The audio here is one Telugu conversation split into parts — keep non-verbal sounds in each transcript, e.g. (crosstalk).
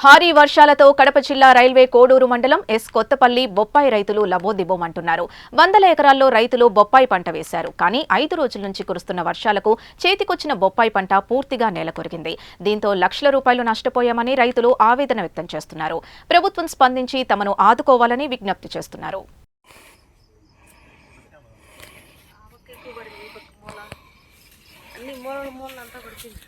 భారీ వర్షాలతో కడప జిల్లా రైల్వే కోడూరు మండలం ఎస్ కొత్తపల్లి బొప్పాయి రైతులు లబోదిబోమంటున్నారు. వందల ఎకరాల్లో రైతులు బొప్పాయి పంట వేశారు. కానీ ఐదు రోజుల నుంచి కురుస్తున్న వర్షాలకు చేతికొచ్చిన బొప్పాయి పంట పూర్తిగా నేలకొరిగింది దీంతో లక్షల రూపాయలు నష్టపోయామని రైతులు ఆవేదన వ్యక్తం చేస్తున్నారు. ప్రభుత్వం స్పందించి తమను ఆదుకోవాలని విజ్ఞప్తి చేస్తున్నారు. అన్ని మూలలు పడుతుంది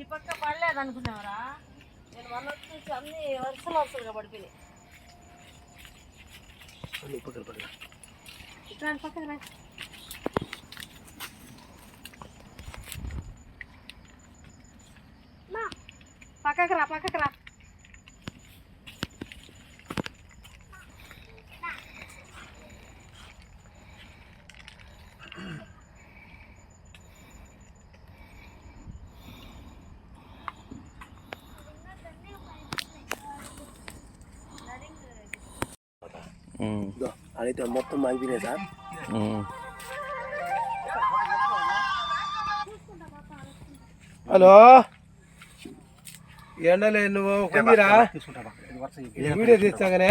ఈ పక్క పడలేదు అనుకున్నావరా నేను మొన్న వచ్చేసి అన్ని వరుసలు వరుసలుగా పడిపోయినాయి. ఇట్లా రండి, పక్కకి రండి. నా, పక్కకి రా పక్కకి రా. అయితే మొత్తం అయిపోయినాయి సార్ హలో ఎండలే నువ్వు కుంగిరా వీడియో తీస్తాగానే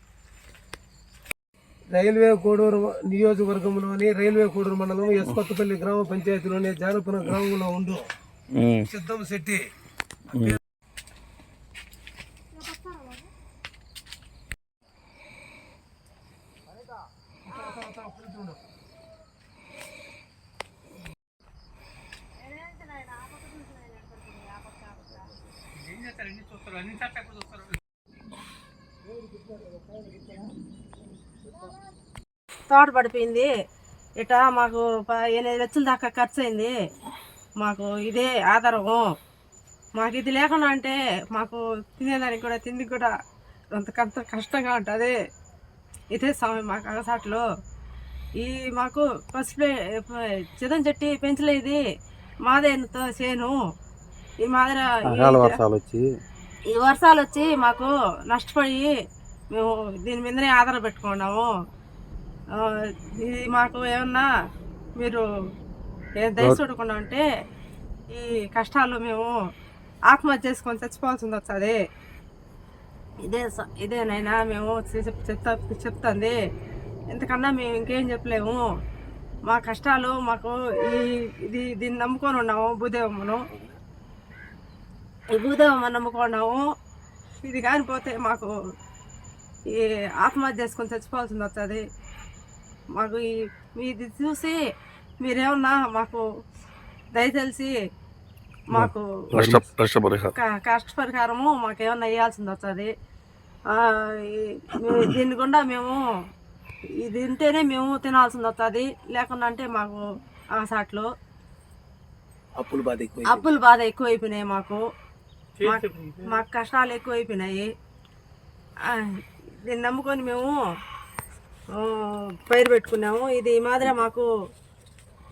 రైల్వే కోడూరు నియోజకవర్గంలోని రైల్వే కోడూరు మండలం ఎస్కొత్తపల్లి గ్రామ పంచాయతీలోని జానపురం గ్రామంలో ఉండు. సిద్ధం శెట్టి. తోట పడిపోయింది. ఇట మాకు ఎనిమిది లక్షల దాకా ఖర్చు అయింది మాకు ఇదే ఆధారము. మాకు ఇది లేకుండా అంటే మాకు తినేదానికి కూడా తిండి కూడా అంత కంత కష్టంగా ఉంటుంది. ఇదే స్వామి మాకు అగసాట్లో ఈ మాకు పసుపు చిదం చెట్టి పెంచలే ఇది. మాదే ఎంతో చేను. ఈ మాదిర వర్షాలు వచ్చి ఈ వర్షాలు వచ్చి మాకు నష్టపోయి మేము దీని మీదనే ఆధార పెట్టుకున్నాము. ఇది మాకు ఏమన్నా మీరు ఏ- దయ చూడకుండా ఉంటే ఈ కష్టాలు మేము ఆత్మహత్య చేసుకొని చచ్చిపోవాల్సింది వస్తుంది. ఇదే స- ఇదేనైనా మేము చెప్తా చెప్తుంది. ఇంతకన్నా మేము ఇంకేం చెప్పలేము. మా కష్టాలు మాకు ఈ ఇది దీన్ని నమ్ముకొని ఉన్నాము భూదేవమ్మను. ఈ భూదేవమ్మ నమ్ముకున్నాము ఇది కానిపోతే మాకు ఈ ఆత్మహత్య చేసుకొని చచ్చిపోవాల్సింది వస్తుంది మాకు ఈ మీది చూసి మీరేమన్నా మాకు దయతెలిసి మాకు నష్ట నష్టపరిహారం. క- కష్ట పరిహారము మాకేమన్నా వేయాల్సింది వస్తుంది దీని గుండా మేము ఇది తింటేనే మేము తినాల్సింది వస్తుంది లేకుండా అంటే మాకు ఆసాట్లు అప్పులు బాధ ఎక్కువ అప్పుల బాధ ఎక్కువైపోయినాయి మాకు. మాకు- మాకు కష్టాలు ఎక్కువైపోయినాయి. ఆ, దీన్ని నమ్ముకొని మేము పైరు పెట్టుకున్నాము. ఇది మాదిరి మాకు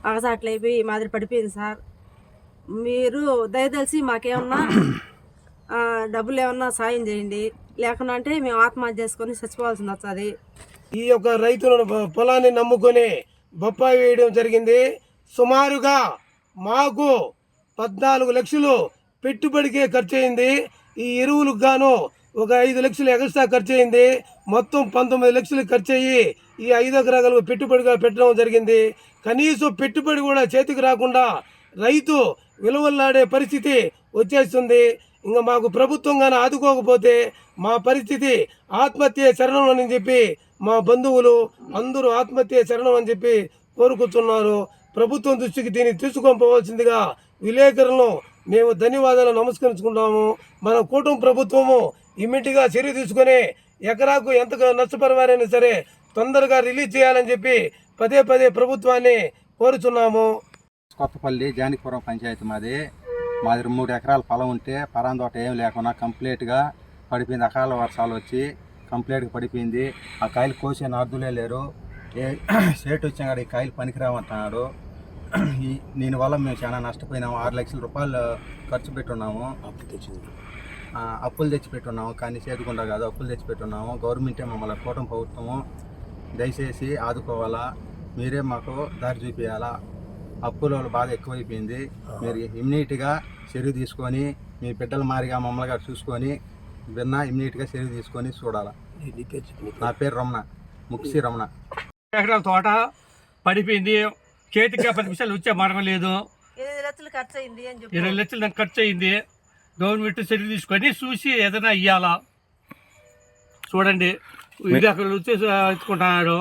అగసాట్లు ఈ మాదిరి పడిపోయింది సార్. మీరు దయదలిసి మాకేమన్నా డబ్బులు ఏమన్నా సాయం చేయండి. లేకుండా అంటే మేము ఆత్మహత్య చేసుకొని చచ్చిపోవాల్సింది వస్తుంది. ఈ యొక్క రైతులను పొ- పొలాన్ని నమ్ముకొని బొప్పాయి వేయడం జరిగింది. సుమారుగా మాకు పద్నాలుగు లక్షలు పెట్టుబడికే ఖర్చు అయింది ఈ ఎరువులకు గాను ఒక ఐదు లక్షలు ఎక్స్ట్రా ఖర్చు అయింది మొత్తం పంతొమ్మిది లక్షలు ఖర్చు అయ్యి ఈ ఐదు ఎకరాలు పెట్టుబడిగా పెట్టడం జరిగింది. కనీసం పెట్టుబడి కూడా చేతికి రాకుండా రైతు విలువల్లాడే పరిస్థితి వచ్చేస్తుంది. ఇంకా మాకు ప్రభుత్వం కానీ ఆదుకోకపోతే మా పరిస్థితి ఆత్మహత్య శరణం అని చెప్పి మా బంధువులు అందరూ ఆత్మహత్య శరణం అని చెప్పి కోరుకుంటున్నారు. ప్రభుత్వం దృష్టికి దీన్ని తీసుకొని పోవాల్సిందిగా విలేకరులను మేము ధన్యవాదాలు నమస్కరించుకుంటాము మన కూటమి ప్రభుత్వము ఇమ్మీడియట్గా చర్య తీసుకొని ఎకరాకు ఎంత నష్టపరిహారైనా సరే తొందరగా రిలీజ్ చేయాలని చెప్పి పదే పదే ప్రభుత్వాన్ని కోరుచున్నాము. కొత్తపల్లి జానకిపురం పంచాయతీ మాది. మాది మూడు ఎకరాల పొలం ఉంటే పరాందోట ఏం లేకుండా కంప్లీట్గా పడిపోయింది. అకాల వర్షాలు వచ్చి కంప్లీట్గా పడిపోయింది. ఆ కాయలు కోసే నార్దులే లేరు. ఏ (clears throat) సేటు వచ్చిన కాడ ఈ కాయలు పనికిరామంటున్నాడు దీనివల్ల మేము చాలా నష్టపోయినాము. ఆరు లక్షల రూపాయలు ఖర్చు పెట్టున్నాము. ఆ, అప్పులు తెచ్చి పెట్టున్నాము కానీ చేతుకుండా కాదు అప్పులు తెచ్చి పెట్టున్నాము గవర్నమెంటే మమ్మల్ని కూటమి ప్రభుత్వము దయచేసి ఆదుకోవాలా. మీరే మాకు దారి చూపించాలా అప్పుల బాధ ఎక్కువైపోయింది. మీరు ఇమ్మీడియట్గా చర్య తీసుకొని మీ బిడ్డల మారిగా మమ్మల్ని గారు చూసుకొని విన్న ఇమ్మీడియట్గా చర్య తీసుకొని చూడాలా. నా పేరు రమణ ముక్సి రమణ. ఎకరాల తోట పడిపోయింది. చేతికి పది నిమిషాలు వచ్చే మార్గం లేదు. ఎనిమిది లక్షలు ఖర్చు అయింది ఇరవై లక్షలు నాకు ఖర్చు అయింది గవర్నమెంట్ చర్య తీసుకొని చూసి ఏదైనా ఇవ్వాలా చూడండి ఇది అక్కడ వచ్చి ఎత్తుకుంటున్నాడు.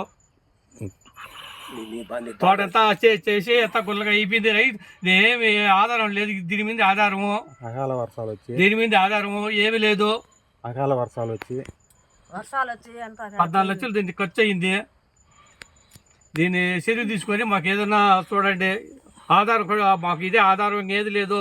తోట అంతా చే- చేసి ఎంత గుల్లగా అయిపోయింది రైతు ఏమి ఆధారం లేదు దీని మీద ఆధారము. అకాల వర్షాలు వచ్చి దీని మీద ఆధారము ఏమీ లేదు. అకాల వర్షాలు వచ్చి వర్షాలు వచ్చి పద్నాలుగు లక్షలు దీనికి ఖర్చు అయింది. దీన్ని చర్య తీసుకొని మాకు ఏదైనా చూడండి ఆధారం కూడా మాకు ఇదే ఆధారం ఏది లేదు.